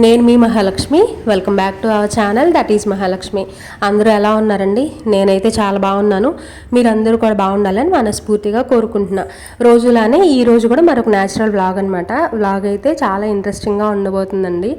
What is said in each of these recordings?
నేను మీ Mahalakshmi. Welcome back to our channel that is Mahalakshmi. అందరూ ఎలా ఉన్నారండి? నేనైతే చాలా బాగున్నాను. మీరందరూ కూడా బాగుండాలని మనస్ఫూర్తిగా కోరుకుంటున్నా. రోజులానే ఈ రోజు కూడా మరొక న్యాచురల్ వ్లాగ్ అనమాట వ్లాగ్ అయితే చాలా ఇంట్రెస్టింగ్గా ఉండబోతుందండి.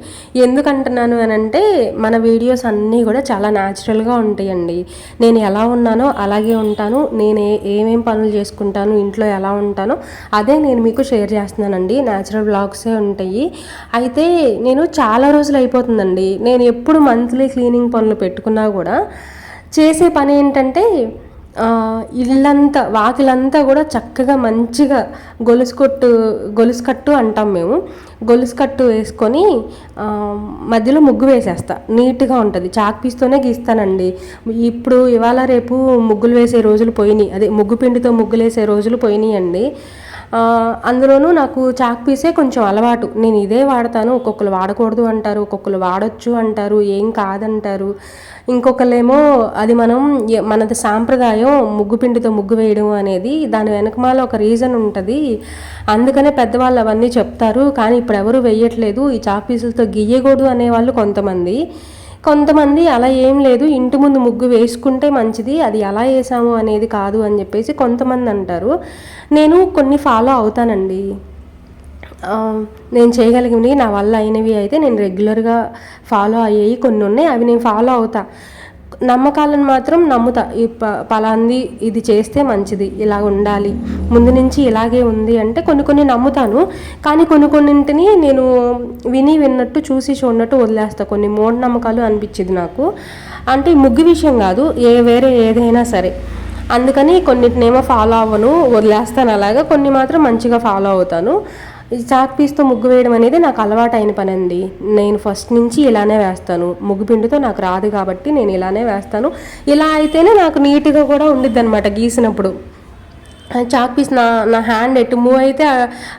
ఎందుకంటున్నాను అని అంటే మన వీడియోస్ అన్నీ కూడా చాలా న్యాచురల్గా ఉంటాయండి. నేను ఎలా ఉన్నానో అలాగే ఉంటాను. నేను ఏమేం పనులు చేసుకుంటాను ఇంట్లో ఎలా ఉంటానో అదే నేను మీకు షేర్ చేస్తున్నానండి. న్యాచురల్ బ్లాగ్సే ఉంటాయి. అయితే నేను చాలా రోజులు అయిపోతుందండి. నేను ఎప్పుడు మంత్లీ క్లీనింగ్ పనులు పెట్టుకున్నా కూడా చేసే పని ఏంటంటే ఇల్లంతా వాకిలంతా కూడా చక్కగా మంచిగా గొలుసు గొలుసుకట్టు గొలుసు కట్టు అంటాం మేము. గొలుసు కట్టు వేసుకొని మధ్యలో ముగ్గు వేసేస్తా. నీట్గా ఉంటుంది. చాక్ పీస్తోనే గీస్తానండి. ఇప్పుడు ఇవాళ రేపు ముగ్గులు వేసే రోజులు పోయినాయి. అదే ముగ్గు పిండితో ముగ్గులు వేసే రోజులు పోయినాయి అండి అందులోనూ నాకు చాక్ పీసే కొంచెం అలవాటు. నేను ఇదే వాడతాను ఒక్కొక్కరు వాడకూడదు అంటారు ఒక్కొక్కరు వాడొచ్చు అంటారు ఏం కాదంటారు. ఇంకొకళ్ళేమో అది మనం మనది సాంప్రదాయం ముగ్గు పిండితో ముగ్గు వేయడం అనేది దాని వెనకమాల ఒక రీజన్ ఉంటుంది. అందుకనే పెద్దవాళ్ళు అవన్నీ చెప్తారు కానీ ఇప్పుడు ఎవరు వేయట్లేదు. ఈ చాక్ పీసులతో గీయకూడదు అనేవాళ్ళు కొంతమంది. కొంతమంది అలా ఏం లేదు ఇంటి ముందు ముగ్గు వేసుకుంటే మంచిది అది ఎలా వేసాము అనేది కాదు అని చెప్పేసి కొంతమంది అంటారు. నేను కొన్ని ఫాలో అవుతానండి. నేను చేయగలిగినవి నా వల్ల అయినవి అయితే నేను రెగ్యులర్గా ఫాలో అయ్యేవి కొన్ని ఉన్నాయి అవి నేను ఫాలో అవుతా. నమ్మకాలను మాత్రం నమ్ముతా. ఈ ప పలాంది ఇది చేస్తే మంచిది ఇలా ఉండాలి. ముందు నుంచి ఇలాగే ఉంది అంటే కొన్ని కొన్ని నమ్ముతాను. కానీ కొన్ని కొన్నింటిని నేను విని విన్నట్టు చూసి చూడనట్టు వదిలేస్తా. కొన్ని మూఢనమ్మకాలు అనిపించింది నాకు. అంటే ముగ్గు విషయం కాదు ఏ వేరే ఏదైనా సరే. అందుకని కొన్నిటినేమో ఫాలో అవ్వను వదిలేస్తాను అలాగా. కొన్ని మాత్రం మంచిగా ఫాలో అవుతాను. చాక్ పీస్తో ముగ్గు వేయడం అనేది నాకు అలవాటు అయిన పని అండి నేను ఫస్ట్ నుంచి ఇలానే వేస్తాను. ముగ్గు పిండితో నాకు రాదు కాబట్టి నేను ఇలానే వేస్తాను. ఇలా అయితేనే నాకు నీట్గా కూడా ఉండిద్ది అనమాట గీసినప్పుడు. చాక్ పీస్ నా నా హ్యాండ్ ఎటు మూవ్ అయితే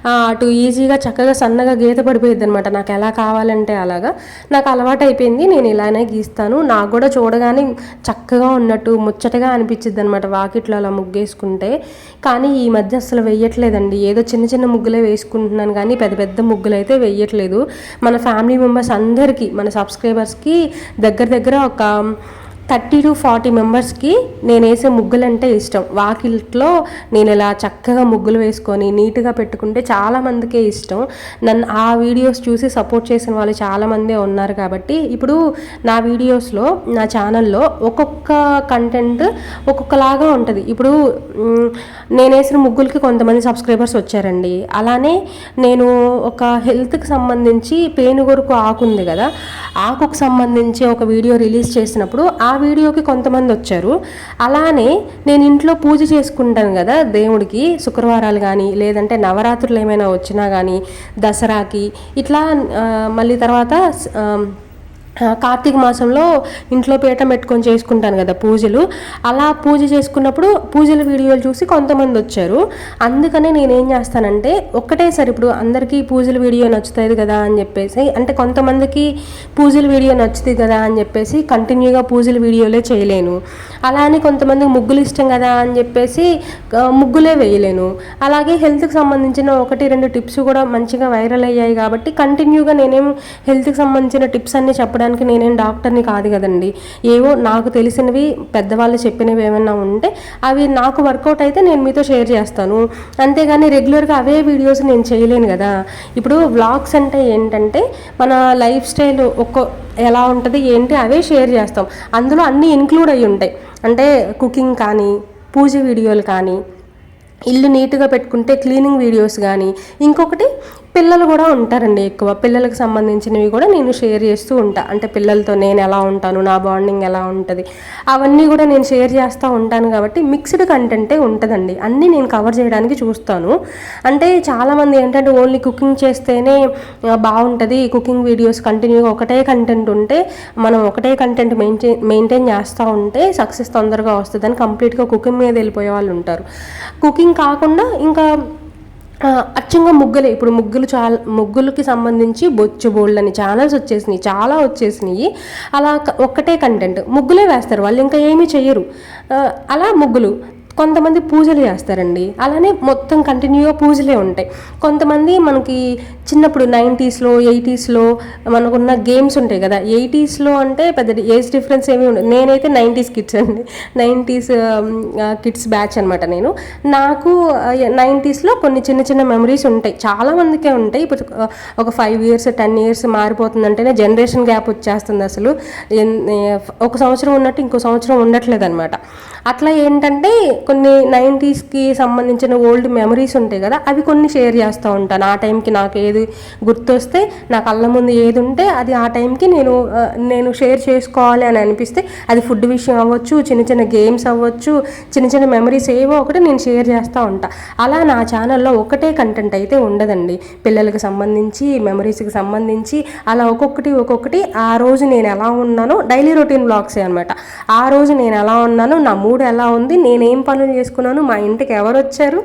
అటు ఈజీగా చక్కగా సన్నగా గీత పడిపోయింది అనమాట నాకు ఎలా కావాలంటే అలాగా. నాకు అలవాటు అయిపోయింది నేను ఇలానే గీస్తాను. నాకు కూడా చూడగానే చక్కగా ఉన్నట్టు ముచ్చటగా అనిపించింది అనమాట వాకిట్లో అలా ముగ్గేసుకుంటే. కానీ ఈ మధ్య అసలు వెయ్యట్లేదండి. ఏదో చిన్న చిన్న ముగ్గులే వేసుకుంటున్నాను కానీ పెద్ద పెద్ద ముగ్గులు అయితే వెయ్యట్లేదు. మన ఫ్యామిలీ మెంబర్స్ అందరికీ మన సబ్స్క్రైబర్స్కి దగ్గర దగ్గర ఒక థర్టీ టు ఫార్టీ మెంబర్స్కి నేను వేసే ముగ్గులు అంటే ఇష్టం. వాకిట్లో నేను ఇలా చక్కగా ముగ్గులు వేసుకొని నీట్గా పెట్టుకుంటే చాలామందికే ఇష్టం. నన్ను ఆ వీడియోస్ చూసి సపోర్ట్ చేసిన వాళ్ళు చాలామందే ఉన్నారు కాబట్టి ఇప్పుడు నా వీడియోస్లో నా ఛానల్లో ఒక్కొక్క కంటెంట్ ఒక్కొక్కలాగా ఉంటుంది. ఇప్పుడు నేను వేసిన ముగ్గులకి కొంతమంది సబ్స్క్రైబర్స్ వచ్చారండి. అలానే నేను ఒక హెల్త్కి సంబంధించి పేనుగొరకు ఆకు ఉంది కదా ఆకుకు సంబంధించి ఒక వీడియో రిలీజ్ చేసినప్పుడు ఆ వీడియోకి కొంతమంది వచ్చారు. అలానే నేను ఇంట్లో పూజ చేసుకుంటాను కదా దేవుడికి శుక్రవారాలు కానీ లేదంటే నవరాత్రులు ఏమైనా వచ్చినా కానీ దసరాకి ఇట్లా మళ్ళీ తర్వాత కార్తీక మాసంలో ఇంట్లో పీఠం పెట్టుకొని చేసుకుంటాను కదా పూజలు. అలా పూజ చేసుకున్నప్పుడు పూజల వీడియోలు చూసి కొంతమంది వచ్చారు. అందుకనే నేనేం చేస్తానంటే ఒక్కటేసారి ఇప్పుడు అందరికీ పూజల వీడియో నచ్చుతుంది కదా అని చెప్పేసి అంటే కొంతమందికి పూజల వీడియో నచ్చుతుంది కదా అని చెప్పేసి కంటిన్యూగా పూజల వీడియోలే చేయలేను. అలా అని కొంతమందికి ముగ్గులు ఇష్టం కదా అని చెప్పేసి ముగ్గులే వేయలేను. అలాగే హెల్త్కి సంబంధించిన ఒకటి రెండు టిప్స్ కూడా మంచిగా వైరల్ అయ్యాయి కాబట్టి కంటిన్యూగా నేనేం హెల్త్కి సంబంధించిన టిప్స్ అన్నీ చెప్పడానికి నేనేం డాక్టర్ని కాదు కదండి. ఏవో నాకు తెలిసినవి పెద్దవాళ్ళు చెప్పినవి ఏమైనా ఉంటే అవి నాకు వర్కౌట్ అయితే నేను మీతో షేర్ చేస్తాను. అంతేగాని రెగ్యులర్గా అవే వీడియోస్ నేను చేయలేను కదా. ఇప్పుడు వ్లాగ్స్ అంటే ఏంటంటే మన లైఫ్ స్టైల్ ఒక్కో ఎలా ఉంటుంది ఏంటి అవే షేర్ చేస్తాం. అందులో అన్నీ ఇన్క్లూడ్ అయి ఉంటాయి. అంటే కుకింగ్ కానీ పూజ వీడియోలు కానీ ఇల్లు నీట్గా పెట్టుకుంటే క్లీనింగ్ వీడియోస్ కానీ ఇంకొకటి పిల్లలు కూడా ఉంటారండి ఎక్కువ. పిల్లలకు సంబంధించినవి కూడా నేను షేర్ చేస్తూ ఉంటా. అంటే పిల్లలతో నేను ఎలా ఉంటాను నా బాండింగ్ ఎలా ఉంటుంది అవన్నీ కూడా నేను షేర్ చేస్తూ ఉంటాను కాబట్టి మిక్స్డ్ కంటెంటే ఉంటుందండి. అన్నీ నేను కవర్ చేయడానికి చూస్తాను. అంటే చాలామంది ఏంటంటే ఓన్లీ కుకింగ్ చేస్తేనే బాగుంటుంది. కుకింగ్ వీడియోస్ కంటిన్యూగా ఒకటే కంటెంట్ ఉంటే మనం ఒకటే కంటెంట్ మెయింటైన్ మెయింటైన్ చేస్తూ ఉంటే సక్సెస్ తొందరగా వస్తుందని కంప్లీట్గా కుకింగ్ మీద వెళ్ళిపోయే వాళ్ళు ఉంటారు. కుకింగ్ కాకుండా ఇంకా అచ్చంగా ముగ్గులే. ఇప్పుడు ముగ్గులు చాలా ముగ్గులకి సంబంధించి బొచ్చు బోల్డ్ అని ఛానల్స్ వచ్చేసినాయి చాలా వచ్చేసినాయి. అలా ఒక్కటే కంటెంట్ ముగ్గులే వేస్తారు వాళ్ళు ఇంకా ఏమీ చెయ్యరు. అలా ముగ్గులు కొంతమంది పూజలు చేస్తారండి. అలానే మొత్తం కంటిన్యూగా పూజలే ఉంటాయి. కొంతమంది మనకి చిన్నప్పుడు నైంటీస్లో ఎయిటీస్లో మనకున్న గేమ్స్ ఉంటాయి కదా. ఎయిటీస్లో అంటే పెద్ద ఏజ్ డిఫరెన్స్ ఏమీ ఉండదు. నేనైతే నైంటీస్ కిడ్స్ అండి. నైంటీస్ కిడ్స్ బ్యాచ్ అనమాట నేను. నాకు నైంటీస్లో కొన్ని చిన్న చిన్న మెమరీస్ ఉంటాయి. చాలా మందికే ఉంటాయి. ఇప్పుడు ఒక ఫైవ్ ఇయర్స్ టెన్ ఇయర్స్ మారిపోతుందంటేనే జనరేషన్ గ్యాప్ వచ్చేస్తుంది అసలు. ఎన్- ఒక సంవత్సరం ఉన్నట్టు ఇంకో సంవత్సరం ఉండట్లేదు అనమాట అట్లా ఏంటంటే కొన్ని నైంటీస్కి సంబంధించిన ఓల్డ్ మెమరీస్ ఉంటాయి కదా అవి కొన్ని షేర్ చేస్తూ ఉంటాను. ఆ టైంకి నాకు ఏది గుర్తొస్తే నా కళ్ళ ముందు ఏది ఉంటే అది ఆ టైంకి నేను నేను షేర్ చేసుకోవాలి అని అనిపిస్తే అది ఫుడ్ విషయం అవ్వచ్చు చిన్న చిన్న గేమ్స్ అవ్వచ్చు చిన్న చిన్న మెమరీస్ ఏవో ఒకటి నేను షేర్ చేస్తూ ఉంటా. అలా నా ఛానల్లో ఒకటే కంటెంట్ అయితే ఉండదండి. పిల్లలకు సంబంధించి మెమరీస్కి సంబంధించి అలా ఒక్కొక్కటి ఒక్కొక్కటి. ఆ రోజు నేను ఎలా ఉన్నానో డైలీ రొటీన్ బ్లాగ్సే అనమాట ఆ రోజు నేను ఎలా ఉన్నానో నా మూడ్ ఎలా ఉంది నేనేం పనులు చేసుకున్నాను. మా ఇంటికి ఎవరు వచ్చారు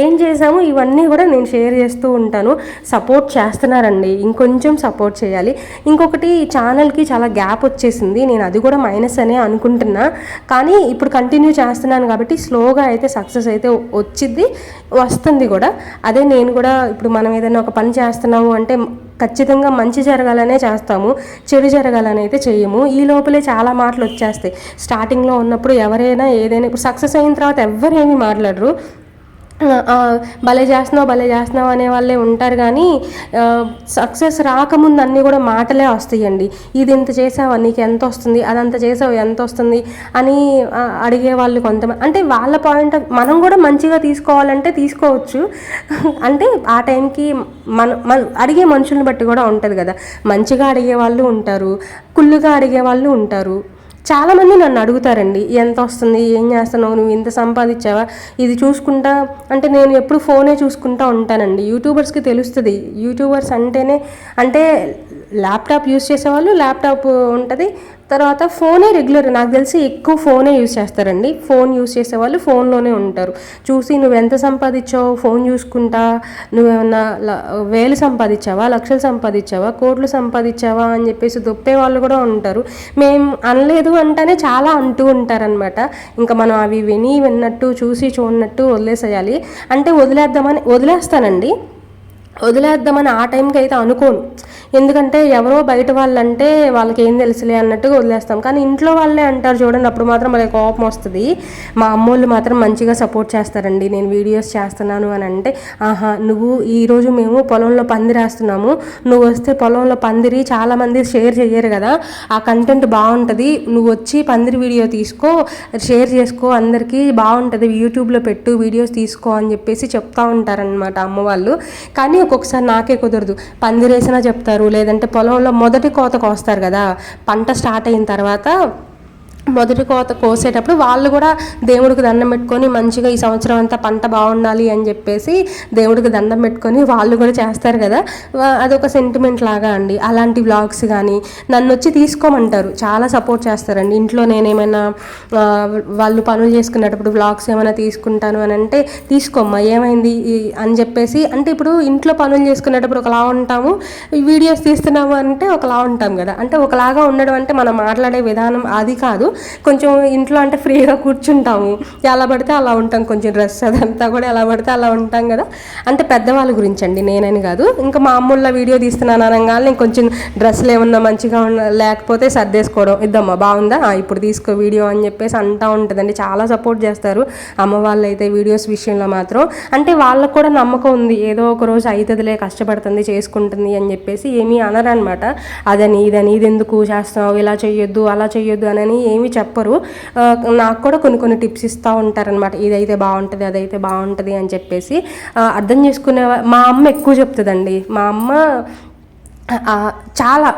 ఏం చేశాము? ఇవన్నీ కూడా నేను షేర్ చేస్తూ ఉంటాను. సపోర్ట్ చేస్తున్నారండి. ఇంకొంచెం సపోర్ట్ చేయాలి. ఇంకొకటి ఛానల్కి చాలా గ్యాప్ వచ్చేసింది. నేను అది కూడా మైనస్ అనే అనుకుంటున్నా. కానీ ఇప్పుడు కంటిన్యూ చేస్తున్నాను కాబట్టి స్లోగా అయితే సక్సెస్ అయితే వచ్చింది వస్తుంది కూడా. అదే నేను కూడా ఇప్పుడు మనం ఏదైనా ఒక పని చేస్తున్నాము అంటే ఖచ్చితంగా మంచి జరగాలనే చేస్తాము చెడు జరగాలని అయితే చేయము. ఈ లోపలే చాలా మాటలు వచ్చేస్తాయి. స్టార్టింగ్లో ఉన్నప్పుడు ఎవరైనా ఏదైనా ఇప్పుడు సక్సెస్ అయిన తర్వాత ఎవరేమీ మాట్లాడరు. భలే చేస్తున్నావు భలే చేస్తున్నావు అనే వాళ్ళే ఉంటారు కానీ సక్సెస్ రాకముందు అన్నీ కూడా మాటలే వస్తాయండి. ఇది ఇంత చేసావు నీకు ఎంత వస్తుంది అదంత చేసావు ఎంత వస్తుంది అని అడిగే వాళ్ళు కొంతమంది అంటే వాళ్ళ పాయింట్ ఆఫ్ మనం కూడా మంచిగా తీసుకోవాలంటే తీసుకోవచ్చు. అంటే ఆ టైంకి మన మన అడిగే మనుషుల్ని బట్టి కూడా ఉంటుంది కదా. మంచిగా అడిగే వాళ్ళు ఉంటారు కుళ్ళుగా అడిగే వాళ్ళు ఉంటారు. చాలామంది నన్ను అడుగుతారండి ఎంత వస్తుంది? ఏం చేస్తున్నావు? నువ్వు ఇంత సంపాదించావా? ఇది చూసుకుంటా అంటే నేను ఎప్పుడు ఫోనే చూసుకుంటా ఉంటానండి. యూట్యూబర్స్కి తెలుస్తుంది. యూట్యూబర్స్ అంటేనే అంటే ల్యాప్టాప్ యూస్ చేసేవాళ్ళు ల్యాప్టాప్ ఉంటుంది. తర్వాత ఫోనే రెగ్యులర్ నాకు తెలిసి ఎక్కువ ఫోనే యూస్ చేస్తారండి. ఫోన్ యూస్ చేసేవాళ్ళు ఫోన్లోనే ఉంటారు. చూసి నువ్వు ఎంత సంపాదించావు ఫోన్ చూసుకుంటా నువ్వేమన్నా ల- వేలు సంపాదించావా లక్షలు సంపాదించావా కోట్లు సంపాదించావా అని చెప్పేసి దొప్పే వాళ్ళు కూడా ఉంటారు. మేము అనలేదు అంటేనే చాలా అంటూ ఉంటారనమాట ఇంకా మనం అవి విని విన్నట్టు చూసి చూడనట్టు వదిలేసేయాలి. అంటే వదిలేద్దామని వదిలేస్తానండి. వదిలేద్దామని ఆ టైంకి అయితే అనుకోను. ఎందుకంటే ఎవరో బయట వాళ్ళంటే వాళ్ళకి ఏం తెలుసులే అన్నట్టుగా వదిలేస్తాం. కానీ ఇంట్లో వాళ్ళే అంటారు చూడండి అప్పుడు మాత్రం మనకి కోపం వస్తుంది. మా అమ్మోళ్ళు మాత్రం మంచిగా సపోర్ట్ చేస్తారండి. నేను వీడియోస్ చేస్తున్నాను అని అంటే ఆహా నువ్వు ఈరోజు మేము పొలంలో పందిరేస్తున్నాము నువ్వు వస్తే పొలంలో పందిరి చాలామంది షేర్ చేయరు కదా. ఆ కంటెంట్ బాగుంటుంది. నువ్వు వచ్చి పందిరి వీడియో తీసుకో షేర్ చేసుకో అందరికీ బాగుంటుంది. యూట్యూబ్లో పెట్టు వీడియోస్ తీసుకో అని చెప్పేసి చెప్తా ఉంటారనమాట అమ్మ వాళ్ళు కానీ ఒక్కొక్కసారి నాకే కుదరదు. పందిరేసినా చెప్తారు. లేదంటే పొలంలో మొదటి కోత కోస్తారు కదా. పంట స్టార్ట్ అయిన తర్వాత మొదటి కోత కోసేటప్పుడు వాళ్ళు కూడా దేవుడికి దండం పెట్టుకొని మంచిగా ఈ సంవత్సరం అంతా పంట బాగుండాలి అని చెప్పేసి దేవుడికి దండం పెట్టుకొని వాళ్ళు కూడా చేస్తారు కదా. అదొక సెంటిమెంట్ లాగా అండి. అలాంటి వ్లాగ్స్ కానీ నన్ను వచ్చి తీసుకోమంటారు. చాలా సపోర్ట్ చేస్తారండి. ఇంట్లో నేనేమైనా వాళ్ళు పనులు చేసుకునేటప్పుడు వ్లాగ్స్ ఏమైనా తీసుకుంటాను అని అంటే తీసుకోమ్మా ఏమైంది? అని చెప్పేసి అంటే ఇప్పుడు ఇంట్లో పనులు చేసుకునేటప్పుడు ఒకలా ఉంటాము వీడియోస్ తీస్తున్నాము అంటే ఒకలా ఉంటాం కదా. అంటే ఒకలాగా ఉండడం అంటే మనం మాట్లాడే విధానం అది కాదు. కొంచెం ఇంట్లో అంటే ఫ్రీగా కూర్చుంటాము. ఎలా పడితే అలా ఉంటాం. కొంచెం డ్రెస్ అదంతా కూడా ఎలా పడితే అలా ఉంటాం కదా. అంటే పెద్దవాళ్ళ గురించి అండి నేనని కాదు. ఇంకా మా అమ్ముళ్ళ వీడియో తీస్తున్నాను అనగానే కొంచెం డ్రెస్సులు ఏమన్నా మంచిగా ఉన్న లేకపోతే సర్దేసుకోవడం. ఇద్దమ్మా బాగుందా? ఇప్పుడు తీసుకో వీడియో అని చెప్పేసి అంటా ఉంటుందండి. చాలా సపోర్ట్ చేస్తారు. అమ్మ వాళ్ళు అయితే వీడియోస్ విషయంలో మాత్రం. అంటే వాళ్ళకు కూడా నమ్మకం ఉంది. ఏదో ఒక రోజు అవుతుందిలే కష్టపడుతుంది చేసుకుంటుంది అని చెప్పేసి ఏమీ అనరనమాట. అదని ఇదని ఇది ఎందుకు చేస్తావు ఇలా చేయొద్దు అలా చేయొద్దు అని ఏమీ చెప్పరు. నాకు కూడా కొన్ని కొన్ని టిప్స్ ఇస్తూ ఉంటారనమాట ఇదైతే బాగుంటుంది అదైతే బాగుంటుంది అని చెప్పేసి. అర్థం చేసుకునే మా అమ్మ ఎక్కువ చెప్తుందండి. మా అమ్మ చాలా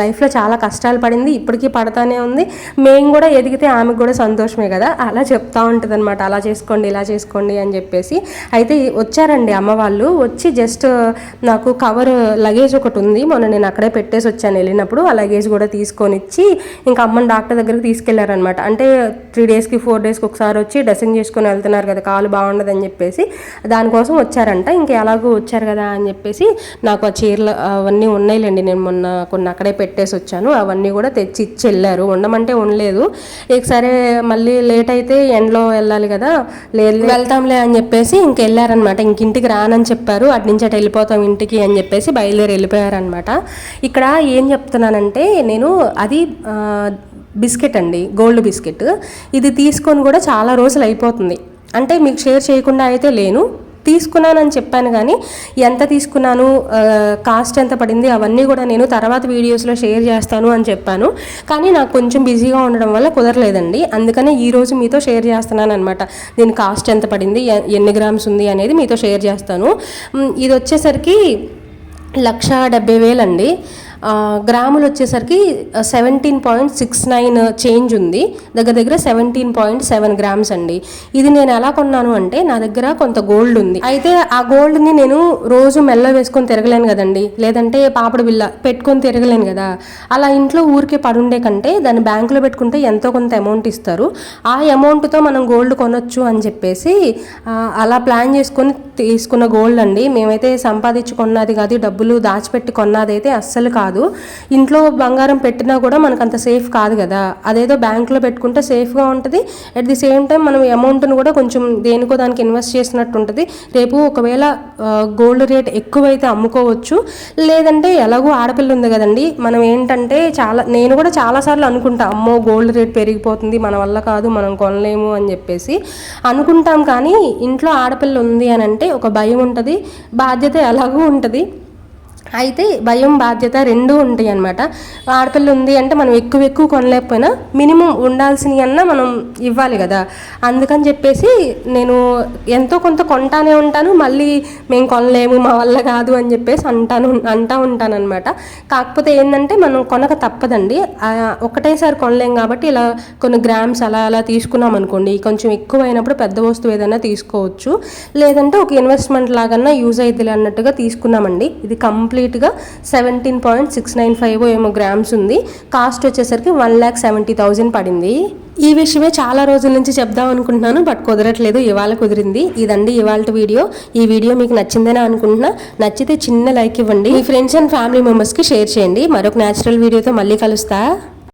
లైఫ్లో చాలా కష్టాలు పడింది ఇప్పటికీ పడతానే ఉంది. మేము కూడా ఎదిగితే ఆమెకు కూడా సంతోషమే కదా. అలా చెప్తా ఉంటుంది అనమాట అలా చేసుకోండి ఇలా చేసుకోండి అని చెప్పేసి. అయితే వచ్చారండి అమ్మ వాళ్ళు. వచ్చి జస్ట్ నాకు కవర్ లగేజ్ ఒకటి ఉంది. మొన్న నేను అక్కడే పెట్టేసి వచ్చాను వెళ్ళినప్పుడు. ఆ లగేజ్ కూడా తీసుకొని ఇచ్చి ఇంకా అమ్మని డాక్టర్ దగ్గరికి తీసుకెళ్ళారనమాట అంటే త్రీ డేస్కి ఫోర్ డేస్కి ఒకసారి వచ్చి డ్రెస్సింగ్ చేసుకొని వెళ్తున్నారు కదా కాలు బాగుండదని చెప్పేసి. దానికోసం వచ్చారంట. ఇంకా ఎలాగో వచ్చారు కదా అని చెప్పేసి నాకు ఆ చీరలు అవన్నీ ఉన్నాయి. ఉన్నాయిలేండి నేను మొన్న కొన్ని అక్కడే పెట్టేసి వచ్చాను అవన్నీ కూడా తెచ్చి ఇచ్చి వెళ్ళారు ఉండమంటే ఉండలేదు ఇక సరే మళ్ళీ లేట్ అయితే ఎండలో వెళ్ళాలి కదా లేదు వెళ్తాంలే అని చెప్పేసి ఇంక వెళ్ళారనమాట. ఇంక ఇంటికి రానని చెప్పారు. అటు నుంచి అటు వెళ్ళిపోతాం ఇంటికి అని చెప్పేసి బయలుదేరి వెళ్ళిపోయారనమాట. ఇక్కడ ఏం చెప్తున్నానంటే నేను అది బిస్కెట్ అండి గోల్డ్ బిస్కెట్. ఇది తీసుకొని కూడా చాలా రోజులు అయిపోతుంది. అంటే మీకు షేర్ చేయకుండా అయితే లేను. తీసుకున్నానని చెప్పాను కానీ ఎంత తీసుకున్నాను కాస్ట్ ఎంత పడింది అవన్నీ కూడా నేను తర్వాత వీడియోస్లో షేర్ చేస్తాను అని చెప్పాను. కానీ నాకు కొంచెం బిజీగా ఉండడం వల్ల కుదరలేదండి. అందుకనే ఈరోజు మీతో షేర్ చేస్తున్నాను అనమాట దీని కాస్ట్ ఎంత పడింది ఎన్ని గ్రామ్స్ ఉంది అనేది మీతో షేర్ చేస్తాను. ఇది వచ్చేసరికి లక్ష డెబ్బై వేలండి. గ్రాములు వచ్చేసరికి seventeen point six nine change ఉంది. దగ్గర దగ్గర సెవెంటీన్ పాయింట్ సెవెన్ గ్రామ్స్ అండి. ఇది నేను ఎలా కొన్నాను అంటే నా దగ్గర కొంత గోల్డ్ ఉంది. అయితే ఆ గోల్డ్ని నేను రోజు మెల్ల వేసుకొని తిరగలేను కదండి. లేదంటే పాపడ బిల్ల పెట్టుకొని తిరగలేను కదా. అలా ఇంట్లో ఊరికే పడుండే కంటే దాన్ని బ్యాంకులో పెట్టుకుంటే ఎంతో కొంత అమౌంట్ ఇస్తారు. ఆ అమౌంట్తో మనం గోల్డ్ కొనొచ్చు అని చెప్పేసి అలా ప్లాన్ చేసుకొని తీసుకున్న గోల్డ్ అండి. మేమైతే సంపాదించుకున్నది కాదు డబ్బులు దాచిపెట్టి కొన్నది అయితే అస్సలు కాదు. ఇంట్లో బంగారం పెట్టినా కూడా మనకు అంత సేఫ్ కాదు కదా. అదేదో బ్యాంకులో పెట్టుకుంటే సేఫ్గా ఉంటుంది. అట్ ది సేమ్ టైం మనం అమౌంట్ను కూడా కొంచెం దేనికో దానికి ఇన్వెస్ట్ చేసినట్టు ఉంటుంది. రేపు ఒకవేళ గోల్డ్ రేట్ ఎక్కువైతే అమ్ముకోవచ్చు. లేదంటే ఎలాగో ఆడపిల్ల ఉంది కదండి. మనం ఏంటంటే చాలా నేను కూడా చాలాసార్లు అనుకుంటా అమ్మో గోల్డ్ రేట్ పెరిగిపోతుంది మన వల్ల కాదు మనం కొనలేము అని చెప్పేసి అనుకుంటాం. కానీ ఇంట్లో ఆడపిల్ల ఉంది అని అంటే ఒక భయం ఉంటుంది. బాధ్యత ఎలాగూ ఉంటుంది. అయితే భయం బాధ్యత రెండూ ఉంటాయి అనమాట ఆడపిల్ల ఉంది అంటే మనం ఎక్కువ ఎక్కువ కొనలేకపోయినా మినిమం ఉండాల్సినవి అన్నా మనం ఇవ్వాలి కదా. అందుకని చెప్పేసి నేను ఎంతో కొంత కొంటానే ఉంటాను మళ్ళీ మేము కొనలేము మా వల్ల కాదు అని చెప్పేసి అంటాను అంటా ఉంటాను అనమాట కాకపోతే ఏంటంటే మనం కొనక తప్పదండి. ఒకటేసారి కొనలేం కాబట్టి ఇలా కొన్ని గ్రామ్స్ అలా అలా తీసుకున్నాం అనుకోండి కొంచెం ఎక్కువ అయినప్పుడు పెద్ద వస్తువు ఏదైనా తీసుకోవచ్చు. లేదంటే ఒక ఇన్వెస్ట్మెంట్ లాగన్నా యూజ్ అవుతుంది అన్నట్టుగా తీసుకున్నామండి. ఇది కంప్లీట్ కంప్లీట్గా seventeen point six nine five ఏమో గ్రామ్స్ ఉంది. కాస్ట్ వచ్చేసరికి వన్ ల్యాక్ సెవెంటీ థౌజండ్ పడింది. ఈ విషయమే చాలా రోజుల నుంచి చెప్దాం అనుకుంటున్నాను బట్ కుదరట్లేదు ఇవాళ కుదిరింది. ఇదండి ఇవాళ వీడియో. ఈ వీడియో మీకు నచ్చిందని అనుకుంటున్నా. నచ్చితే చిన్న లైక్ ఇవ్వండి. మీ ఫ్రెండ్స్ అండ్ ఫ్యామిలీ మెంబర్స్కి షేర్ చేయండి. మరొక న్యాచురల్ వీడియోతో మళ్ళీ కలుస్తా.